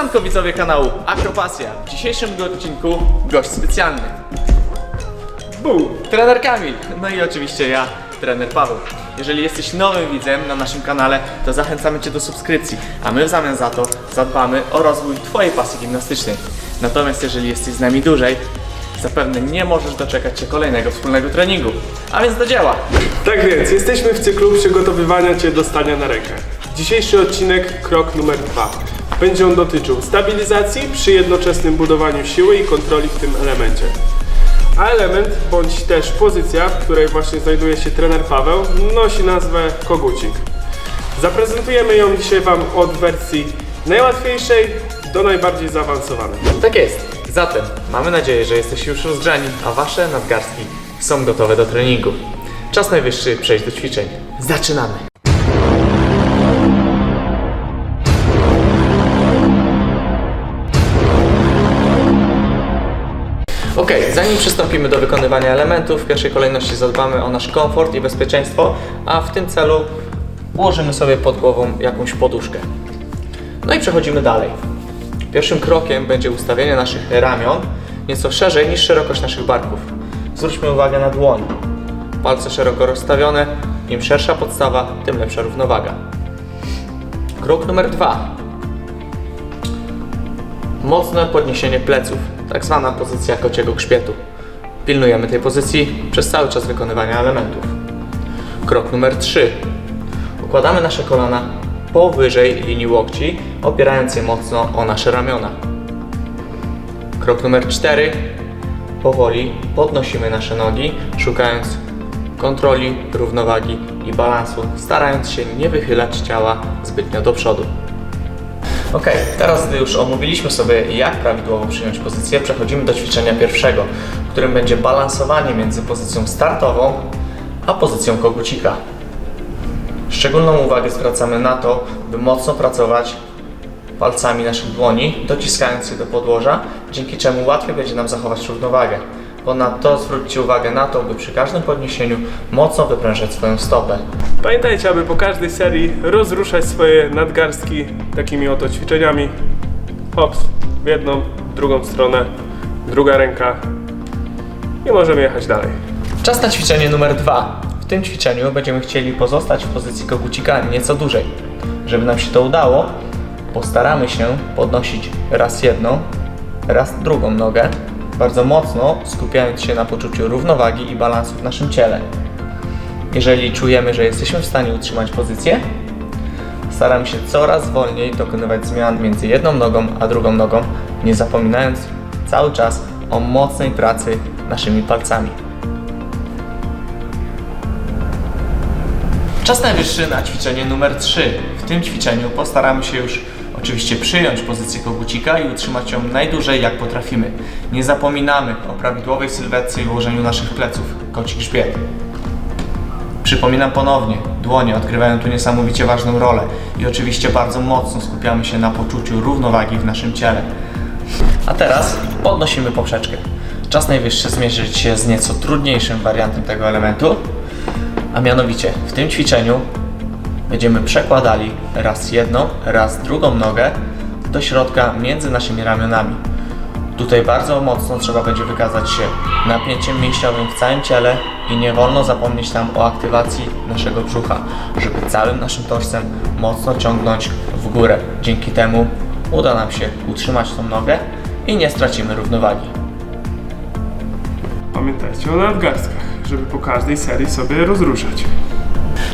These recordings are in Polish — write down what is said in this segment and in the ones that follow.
Siemanko widzowie kanału Akropasja. W dzisiejszym odcinku gość specjalny. Bum! Trener Kamil. No i oczywiście ja, trener Paweł. Jeżeli jesteś nowym widzem na naszym kanale, to zachęcamy Cię do subskrypcji, a my w zamian za to zadbamy o rozwój Twojej pasji gimnastycznej. Natomiast jeżeli jesteś z nami dłużej, zapewne nie możesz doczekać się kolejnego wspólnego treningu. A więc do dzieła! Tak więc, jesteśmy w cyklu przygotowywania Cię do stania na rękach. Dzisiejszy odcinek, krok numer dwa. Będzie on dotyczył stabilizacji przy jednoczesnym budowaniu siły i kontroli w tym elemencie. A element, bądź też pozycja, w której właśnie znajduje się trener Paweł, nosi nazwę kogucik. Zaprezentujemy ją dzisiaj Wam od wersji najłatwiejszej do najbardziej zaawansowanej. Tak jest. Zatem mamy nadzieję, że jesteście już rozgrzani, a Wasze nadgarstki są gotowe do treningu. Czas najwyższy przejść do ćwiczeń. Zaczynamy! Ok, zanim przystąpimy do wykonywania elementów, w pierwszej kolejności zadbamy o nasz komfort i bezpieczeństwo, a w tym celu ułożymy sobie pod głową jakąś poduszkę. No i przechodzimy dalej. Pierwszym krokiem będzie ustawienie naszych ramion nieco szerzej niż szerokość naszych barków. Zwróćmy uwagę na dłoń. Palce szeroko rozstawione, im szersza podstawa, tym lepsza równowaga. Krok numer dwa. Mocne podniesienie pleców, tak zwana pozycja kociego grzbietu. Pilnujemy tej pozycji przez cały czas wykonywania elementów. Krok numer 3. Układamy nasze kolana powyżej linii łokci, opierając je mocno o nasze ramiona. Krok numer 4. Powoli podnosimy nasze nogi, szukając kontroli, równowagi i balansu, starając się nie wychylać ciała zbytnio do przodu. Ok, teraz gdy już omówiliśmy sobie jak prawidłowo przyjąć pozycję, przechodzimy do ćwiczenia pierwszego, w którym będzie balansowanie między pozycją startową a pozycją kogucika. Szczególną uwagę zwracamy na to, by mocno pracować palcami naszych dłoni, dociskając je do podłoża, dzięki czemu łatwiej będzie nam zachować równowagę. Ponadto zwróćcie uwagę na to, by przy każdym podniesieniu mocno wyprężać swoją stopę. Pamiętajcie, aby po każdej serii rozruszać swoje nadgarstki takimi oto ćwiczeniami. Hops, w jedną, w drugą stronę, druga ręka i możemy jechać dalej. Czas na ćwiczenie numer dwa. W tym ćwiczeniu będziemy chcieli pozostać w pozycji kogucika nieco dłużej. Żeby nam się to udało, postaramy się podnosić raz jedną, raz drugą nogę, bardzo mocno skupiając się na poczuciu równowagi i balansu w naszym ciele. Jeżeli czujemy, że jesteśmy w stanie utrzymać pozycję, staramy się coraz wolniej dokonywać zmian między jedną nogą a drugą nogą, nie zapominając cały czas o mocnej pracy naszymi palcami. Czas najwyższy na ćwiczenie numer 3. W tym ćwiczeniu postaramy się już oczywiście przyjąć pozycję kogucika i utrzymać ją najdłużej jak potrafimy. Nie zapominamy o prawidłowej sylwetce i ułożeniu naszych pleców, koci grzbiet. Przypominam ponownie, dłonie odgrywają tu niesamowicie ważną rolę i oczywiście bardzo mocno skupiamy się na poczuciu równowagi w naszym ciele. A teraz podnosimy poprzeczkę. Czas najwyższy zmierzyć się z nieco trudniejszym wariantem tego elementu, a mianowicie w tym ćwiczeniu będziemy przekładali raz jedną, raz drugą nogę do środka między naszymi ramionami. Tutaj bardzo mocno trzeba będzie wykazać się napięciem mięśniowym w całym ciele i nie wolno zapomnieć tam o aktywacji naszego brzucha, żeby całym naszym torsem mocno ciągnąć w górę. Dzięki temu uda nam się utrzymać tą nogę i nie stracimy równowagi. Pamiętajcie o nadgarstkach, żeby po każdej serii sobie rozruszać.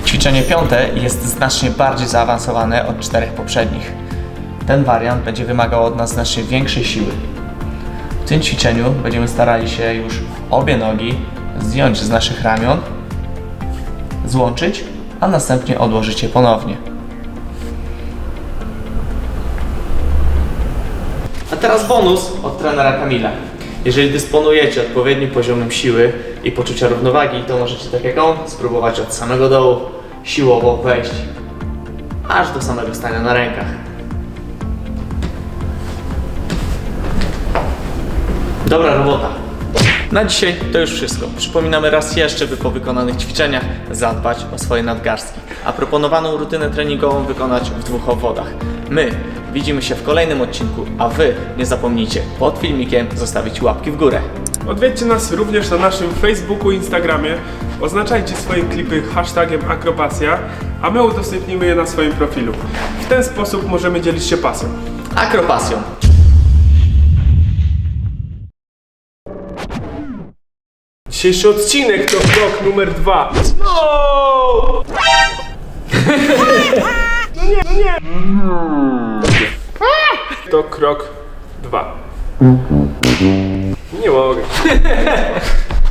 Ćwiczenie piąte jest znacznie bardziej zaawansowane od czterech poprzednich. Ten wariant będzie wymagał od nas znacznie większej siły. W tym ćwiczeniu będziemy starali się już obie nogi zdjąć z naszych ramion, złączyć, a następnie odłożyć je ponownie. A teraz bonus od trenera Kamila. Jeżeli dysponujecie odpowiednim poziomem siły i poczucia równowagi, to możecie tak jak on spróbować od samego dołu siłowo wejść aż do samego stania na rękach. Dobra robota. Na dzisiaj to już wszystko. Przypominamy raz jeszcze, by po wykonanych ćwiczeniach zadbać o swoje nadgarstki, a proponowaną rutynę treningową wykonać w dwóch obwodach. My widzimy się w kolejnym odcinku, a wy nie zapomnijcie pod filmikiem zostawić łapki w górę. Odwiedźcie nas również na naszym Facebooku i Instagramie. Oznaczajcie swoje klipy hashtagiem akropacja, a my udostępnimy je na swoim profilu. W ten sposób możemy dzielić się pasją. Akropasją. Dzisiejszy odcinek to krok numer dwa. No nie, no nie. To krok dwa. Nie mogę.